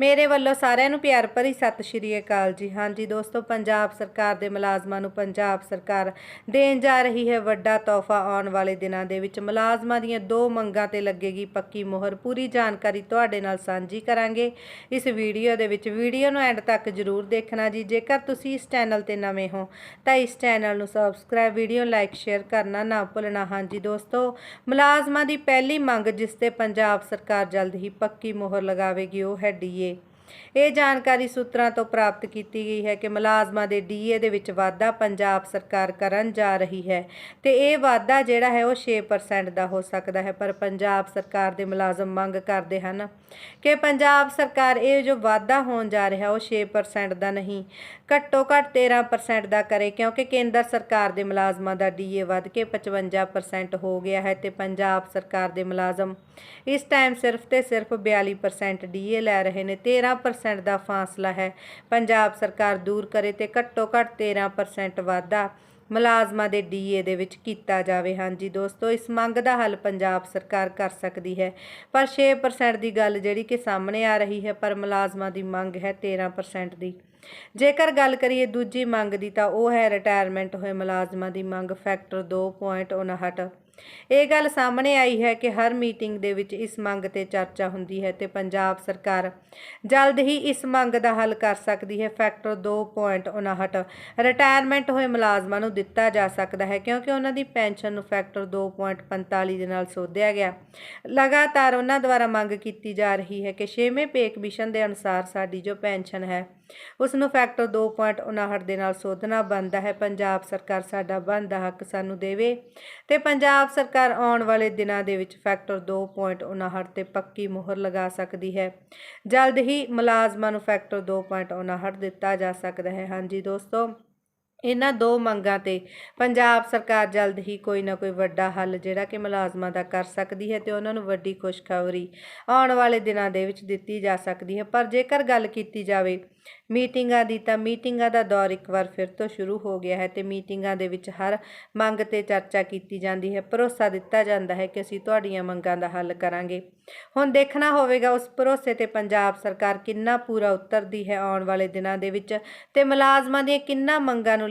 ਮੇਰੇ ਵੱਲੋਂ ਸਾਰਿਆਂ ਨੂੰ ਪਿਆਰ ਭਰੀ ਸਤਿ ਸ਼੍ਰੀ ਅਕਾਲ ਜੀ। ਹਾਂਜੀ ਦੋਸਤੋ, ਪੰਜਾਬ ਸਰਕਾਰ ਦੇ ਮੁਲਾਜ਼ਮਾਂ ਨੂੰ ਪੰਜਾਬ ਸਰਕਾਰ ਦੇਣ ਜਾ ਰਹੀ ਹੈ ਵੱਡਾ ਤੋਹਫਾ ਆਉਣ ਵਾਲੇ ਦਿਨਾਂ ਦੇ ਵਿੱਚ। ਮੁਲਾਜ਼ਮਾਂ ਦੀਆਂ ਦੋ ਮੰਗਾਂ ਤੇ ਲੱਗੇਗੀ ਪੱਕੀ ਮੋਹਰ। ਪੂਰੀ ਜਾਣਕਾਰੀ ਤੁਹਾਡੇ ਨਾਲ ਸਾਂਝੀ ਕਰਾਂਗੇ। ਇਸ ਵੀਡੀਓ ਦੇ ਵਿੱਚ ਵੀਡੀਓ ਨੂੰ ਐਂਡ ਤੱਕ ਜ਼ਰੂਰ ਦੇਖਣਾ ਜੀ। ਜੇਕਰ ਤੁਸੀਂ ਇਸ ਚੈਨਲ ਤੇ ਨਵੇਂ ਹੋ, ਤਾਂ ਇਸ ਚੈਨਲ ਨੂੰ ਸਬਸਕ੍ਰਾਈਬ, ਵੀਡੀਓ ਲਾਈਕ, ਸ਼ੇਅਰ ਕਰਨਾ ਨਾ ਭੁੱਲਣਾ। ਹਾਂਜੀ ਦੋਸਤੋ, ਮੁਲਾਜ਼ਮਾਂ ਦੀ ਪਹਿਲੀ ਮੰਗ ਜਿਸ ਤੇ ਪੰਜਾਬ ਸਰਕਾਰ ਜਲਦ ਹੀ ਪੱਕੀ ਮੋਹਰ ਲਗਾਵੇਗੀ, ਉਹ ਹੈ ਡੀਏ ਇਹ ਜਾਣਕਾਰੀ ਸੂਤਰਾਂ ਤੋਂ ਪ੍ਰਾਪਤ ਕੀਤੀ ਗਈ ਹੈ ਕਿ ਮੁਲਾਜ਼ਮਾਂ ਦੇ ਡੀਏ ਦੇ ਵਿੱਚ ਵਾਧਾ ਪੰਜਾਬ ਸਰਕਾਰ ਕਰਨ ਜਾ ਰਹੀ ਹੈ ਤੇ ਇਹ ਵਾਧਾ ਜਿਹੜਾ ਹੈ ਉਹ 6% ਦਾ ਹੋ ਸਕਦਾ ਹੈ, ਪਰ ਪੰਜਾਬ ਸਰਕਾਰ ਦੇ ਮੁਲਾਜ਼ਮ ਮੰਗ ਕਰਦੇ ਹਨ ਕਿ ਪੰਜਾਬ ਸਰਕਾਰ ਇਹ ਜੋ ਵਾਧਾ ਹੋਣ ਜਾ ਰਿਹਾ ਉਹ 6% ਦਾ ਨਹੀਂ, ਘੱਟੋ ਘੱਟ 13% ਦਾ ਕਰੇ, ਕਿਉਂਕਿ ਕੇਂਦਰ ਸਰਕਾਰ ਦੇ ਮੁਲਾਜ਼ਮਾਂ ਦਾ ਡੀਏ ਵੱਧ ਕੇ 55% ਹੋ ਗਿਆ ਹੈ ਤੇ ਪੰਜਾਬ ਸਰਕਾਰ ਦੇ ਮੁਲਾਜ਼ਮ ਇਸ ਟਾਈਮ ਸਿਰਫ ਤੇ ਸਿਰਫ 42% ਡੀਏ ਲੈ ਰਹੇ ਨੇ 13% ਦਾ ਫਾਸਲਾ ਹੈ। ਪੰਜਾਬ ਸਰਕਾਰ ਦੂਰ ਕਰੇ ਤੇ ਘੱਟੋ ਘੱਟ 13% ਵਾਧਾ ਮੁਲਾਜ਼ਮਾਂ ਦੇ ਡੀਏ ਦੇ ਵਿੱਚ ਕੀਤਾ ਜਾਵੇ। ਹਾਂਜੀ ਦੋਸਤੋ, ਇਸ ਮੰਗ ਦਾ ਹੱਲ ਪੰਜਾਬ ਸਰਕਾਰ ਕਰ ਸਕਦੀ ਹੈ। ਪਰ 6% ਦੀ ਗੱਲ ਜਿਹੜੀ ਕਿ ਸਾਹਮਣੇ ਆ ਰਹੀ ਹੈ, ਪਰ ਮੁਲਾਜ਼ਮਾਂ ਦੀ ਮੰਗ ਹੈ 13% ਦੀ। ਜੇਕਰ ਗੱਲ ਕਰੀਏ ਦੂਜੀ ਮੰਗ ਦੀ ਤਾਂ ਉਹ ਹੈ ਰਿਟਾਇਰਮੈਂਟ ਹੋਏ ਮੁਲਾਜ਼ਮਾਂ ਦੀ ਮੰਗ ਫੈਕਟਰ 2.59 ਇਹ ਗੱਲ ਸਾਹਮਣੇ ਆਈ ਹੈ ਕਿ ਹਰ ਮੀਟਿੰਗ ਦੇ ਵਿੱਚ ਇਸ ਮੰਗ ਤੇ ਚਰਚਾ ਹੁੰਦੀ ਹੈ ਤੇ ਪੰਜਾਬ ਸਰਕਾਰ ਜਲਦ ਹੀ ਇਸ ਮੰਗ ਦਾ ਹੱਲ ਕਰ ਸਕਦੀ ਹੈ ਫੈਕਟਰ 2.59 ਰਿਟਾਇਰਮੈਂਟ ਹੋਏ ਮੁਲਾਜ਼ਮਾਂ ਨੂੰ ਦਿੱਤਾ ਜਾ ਸਕਦਾ ਹੈ ਕਿਉਂਕਿ ਉਹਨਾਂ ਦੀ ਪੈਨਸ਼ਨ ਨੂੰ ਫੈਕਟਰ 2.45 ਦੇ ਨਾਲ ਸੋਧਿਆ ਗਿਆ। ਲਗਾਤਾਰ ਉਹਨਾਂ ਦੁਆਰਾ ਮੰਗ ਕੀਤੀ ਜਾ ਰਹੀ ਹੈ ਕਿ 6ਵੇਂ ਪੇ ਕਮਿਸ਼ਨ ਦੇ ਅਨੁਸਾਰ ਸਾਡੀ ਜੋ ਪੈਨਸ਼ਨ ਹੈ, ਉਸ ਉਸ ਨੂੰ ਫੈਕਟਰ 2.59 ਦੇ ਨਾਲ ਸੋਧਣਾ ਬਣਦਾ ਹੈ। ਪੰਜਾਬ ਸਰਕਾਰ ਸਾਡਾ ਬਣਦਾ ਹੱਕ ਸਾਨੂੰ ਦੇਵੇ ਤੇ ਪੰਜਾਬ ਸਰਕਾਰ ਆਉਣ ਵਾਲੇ ਦਿਨਾਂ ਦੇ ਵਿੱਚ ਫੈਕਟਰ 2.59 ਤੇ ਪੱਕੀ ਮੋਹਰ ਲਗਾ ਸਕਦੀ ਹੈ। ਜਲਦ ਹੀ ਮੁਲਾਜ਼ਮਾਂ ਨੂੰ ਫੈਕਟਰ 2.59 ਦਿੱਤਾ ਜਾ ਸਕਦਾ ਹੈ। ਹਾਂਜੀ ਦੋਸਤੋ ਇਹਨਾਂ ਦੋ ਮੰਗਾਂ ਤੇ। ਪੰਜਾਬ ਸਰਕਾਰ ਜਲਦ ਹੀ ਕੋਈ ਨਾ ਕੋਈ ਵੱਡਾ ਹੱਲ, ਜਿਹੜਾ ਕਿ ਮੁਲਾਜ਼ਮਾਂ ਦਾ ਕਰ ਸਕਦੀ ਹੈ ਤੇ ਉਹਨਾਂ ਨੂੰ ਵੱਡੀ ਖੁਸ਼ਖਬਰੀ ਆਉਣ ਵਾਲੇ ਦਿਨਾਂ ਦੇ ਵਿੱਚ ਦਿੱਤੀ ਜਾ ਸਕਦੀ ਹੈ। ਪਰ ਜੇਕਰ ਗੱਲ ਕੀਤੀ ਜਾਵੇ ਮੀਟਿੰਗਾਂ ਦੀ, ਤਾਂ ਮੀਟਿੰਗਾਂ ਦਾ ਦੌਰ ਇੱਕ ਵਾਰ ਫਿਰ ਤੋਂ ਸ਼ੁਰੂ ਹੋ ਗਿਆ ਹੈ ਤੇ ਮੀਟਿੰਗਾਂ ਦੇ ਵਿੱਚ ਹਰ ਮੰਗ ਤੇ ਚਰਚਾ ਕੀਤੀ ਜਾਂਦੀ ਹੈ। ਭਰੋਸਾ ਦਿੱਤਾ ਜਾਂਦਾ ਹੈ ਕਿ ਅਸੀਂ ਤੁਹਾਡੀਆਂ ਮੰਗਾਂ ਦਾ ਹੱਲ ਕਰਾਂਗੇ। ਹੁਣ ਦੇਖਣਾ ਹੋਵੇਗਾ ਉਸ ਭਰੋਸੇ ਤੇ ਪੰਜਾਬ ਸਰਕਾਰ ਕਿੰਨਾ ਪੂਰਾ ਉਤਰਦੀ ਹੈ ਆਉਣ ਵਾਲੇ ਦਿਨਾਂ ਦੇ ਵਿੱਚ ਤੇ ਮੁਲਾਜ਼ਮਾਂ ਦੀਆਂ ਕਿੰਨਾ ਮੰਗਾਂ ਨੂੰ